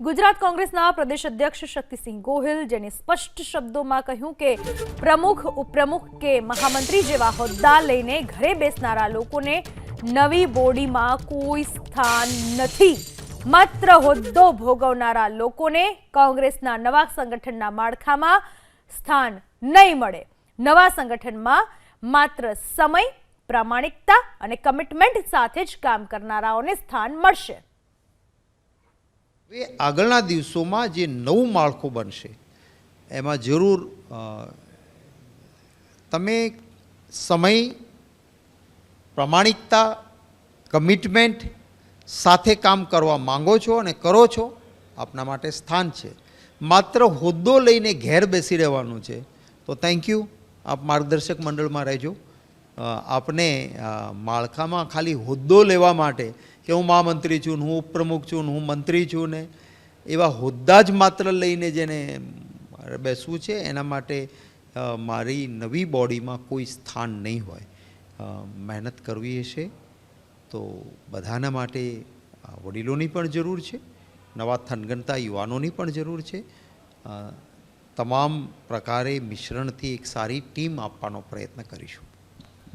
ગુજરાત કોંગ્રેસના પ્રદેશ અધ્યક્ષ શક્તિસિંહ ગોહિલ, જેને સ્પષ્ટ શબ્દોમાં કહ્યું કે પ્રમુખ, ઉપપ્રમુખ કે મહામંત્રી જેવા હોદ્દા લઈને ઘરે બેસનારા લોકોને નવી બોડીમાં કોઈ સ્થાન નથી. માત્ર હોદ્દો ભોગવનારા લોકોને કોંગ્રેસના નવા સંગઠનના માળખામાં સ્થાન નહીં મળે. નવા સંગઠનમાં માત્ર સમય, પ્રામાણિકતા અને કમિટમેન્ટ સાથે જ કામ કરનારાઓને સ્થાન મળશે. હવે આગળના દિવસોમાં જે નવું માળખું બનશે, એમાં જરૂર તમે સમય, પ્રમાણિકતા, કમિટમેન્ટ સાથે કામ કરવા માંગો છો અને કરો છો, આપના માટે સ્થાન છે. માત્ર હોદ્દો લઈને ઘેર બેસી રહેવાનું છે. તો થેન્ક યુ આપ માર્ગદર્શક મંડળમાં રહેજો. આપને માળખામાં ખાલી હોદ્દો લેવા માટે કે હું મહામંત્રી છું હું ઉપપ્રમુખ છું હું મંત્રી છું ને એવા હોદ્દા જ માત્ર લઈને જેને બેસવું છે. એના માટે મારી નવી બોડીમાં કોઈ સ્થાન નહીં હોય. મહેનત કરવી હશે તો બધાના માટે વડીલોની પણ જરૂર છે. નવા થનગનતા યુવાનોની પણ જરૂર છે. તમામ પ્રકારે મિશ્રણથી એક સારી ટીમ આપવાનો પ્રયત્ન કરીશું.